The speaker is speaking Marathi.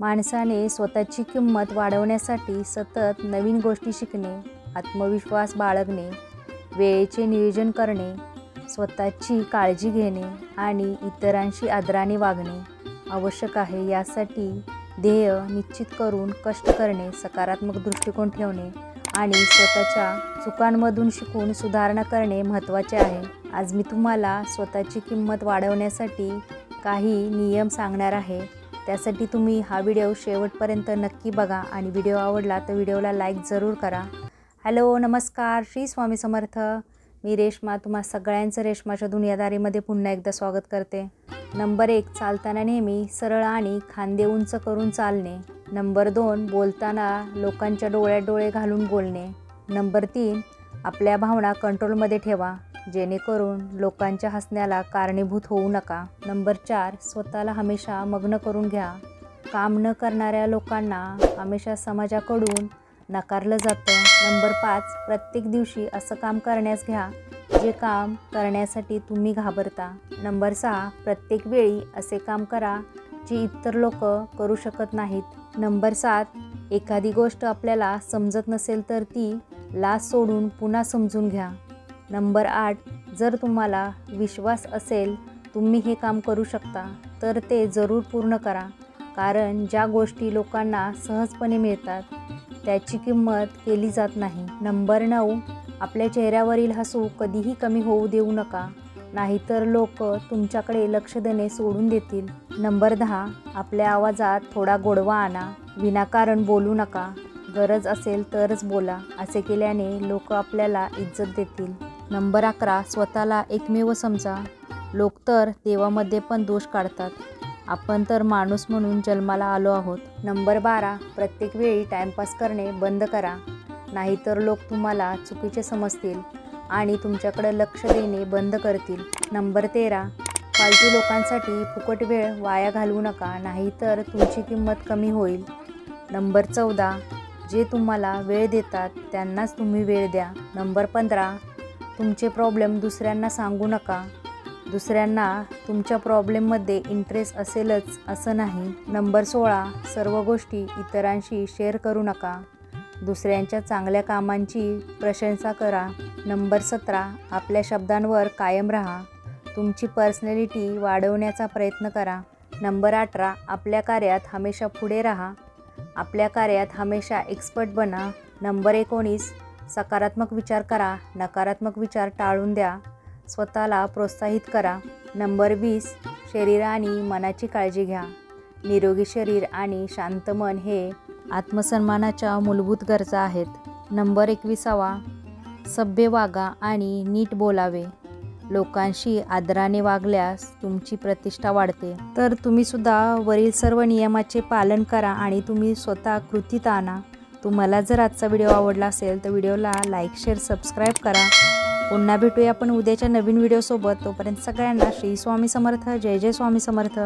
माणसाने स्वतःची किंमत वाढवण्यासाठी सतत नवीन गोष्टी शिकणे आत्मविश्वास बाळगणे वेळेचे नियोजन करणे स्वतःची काळजी घेणे आणि इतरांशी आदराने वागणे आवश्यक आहे. यासाठी ध्येय निश्चित करून कष्ट करणे सकारात्मक दृष्टिकोन ठेवणे आणि स्वतःच्या चुकांमधून शिकून सुधारणा करणे महत्त्वाचे आहे. आज मी तुम्हाला स्वतःची किंमत वाढवण्यासाठी काही नियम सांगणार आहे. त्यासाठी तुम्ही हा व्हिडिओ शेवटपर्यंत नक्की बघा आणि व्हिडिओ आवडला तर व्हिडिओला लाईक जरूर करा. हॅलो नमस्कार. श्री स्वामी समर्थ. मी रेश्मा तुम्हा सगळ्यांचं रेश्माच्या दुनियादारीमध्ये पुन्हा एकदा स्वागत करते. नंबर एक चालताना नेहमी सरळ आणि खांदे उंच करून चालणे. नंबर दोन बोलताना लोकांच्या डोळ्यात डोळे घालून बोलणे. नंबर तीन आपल्या भावना कंट्रोलमध्ये ठेवा. जेणेकरून लोकांच्या हसण्याला कारणीभूत होऊ नका. नंबर चार स्वतःला हमेशा मग्न करून घ्या. काम न करणाऱ्या लोकांना हमेशा समाजाकडून नकारलं जातं. नंबर पाच प्रत्येक दिवशी असं काम करण्यास घ्या जे काम करण्यासाठी तुम्ही घाबरता. नंबर सहा प्रत्येक वेळी असे काम करा जे इतर लोक करू शकत नाहीत. नंबर सात एखादी गोष्ट आपल्याला समजत नसेल तर ती लाच सोडून पुन्हा समजून घ्या. नंबर आठ जर तुम्हाला विश्वास असेल तुम्ही हे काम करू शकता तर ते जरूर पूर्ण करा. कारण ज्या गोष्टी लोकांना सहजपणे मिळतात त्याची किंमत केली जात नाही. नंबर नऊ आपल्या चेहऱ्यावरील हसू कधीही कमी होऊ देऊ नका. नाहीतर लोक तुमच्याकडे लक्ष देणे सोडून देतील. नंबर दहा आपल्या आवाजात थोडा गोडवा आणा. विनाकारण बोलू नका. गरज असेल तरच बोला. असे केल्याने लोक आपल्याला इज्जत देतील. नंबर अकरा स्वतःला एकमेव समजा. लोक तर देवामध्ये पण दोष काढतात. आपण तर माणूस म्हणून जन्माला आलो आहोत. नंबर बारा प्रत्येक वेळी टाईमपास करणे बंद करा. नाहीतर लोक तुम्हाला चुकीचे समजतील आणि तुमच्याकडे लक्ष देणे बंद करतील. नंबर तेरा फालतू लोकांसाठी फुकट वेळ वाया घालवू नका नाहीतर तुमची किंमत कमी होईल. नंबर चौदा जे तुम्हाला वेळ देतात त्यांनाच तुम्ही वेळ द्या. नंबर पंधरा तुमचे प्रॉब्लेम दुसऱ्यांना सांगू नका. दुसऱ्यांना तुमच्या प्रॉब्लेममध्ये इंटरेस्ट असेलच असं नाही. नंबर सोळा सर्व गोष्टी इतरांशी शेअर करू नका. दुसऱ्यांच्या चांगल्या कामांची प्रशंसा करा. नंबर सतरा आपल्या शब्दांवर कायम राहा. तुमची पर्सनॅलिटी वाढवण्याचा प्रयत्न करा. नंबर अठरा आपल्या कार्यात हमेशा पुढे राहा. आपल्या कार्यात हमेशा एक्सपर्ट बना. नंबर एकोणीस सकारात्मक विचार करा नकारात्मक विचार टाळून द्या. स्वतःला प्रोत्साहित करा. नंबर वीस शरीर आणि मनाची काळजी घ्या. निरोगी शरीर आणि शांत मन हे आत्मसन्मानाच्या मूलभूत गरजा आहेत. नंबर एकविसावा सभ्य वागा आणि नीट बोलावे. लोकांशी आदराने वागल्यास तुमची प्रतिष्ठा वाढते. तर तुम्हीसुद्धा वरील सर्व नियमाचे पालन करा आणि तुम्ही स्वतः कृतीत आणा. तुम्हाला जर आजचा व्हिडिओ आवडला असेल तर व्हिडिओला लाईक शेअर सबस्क्राईब करा. पुन्हा भेटूया आपण उद्याच्या नवीन व्हिडिओसोबत. तोपर्यंत सगळ्यांना श्री स्वामी समर्थ. जय जय स्वामी समर्थ.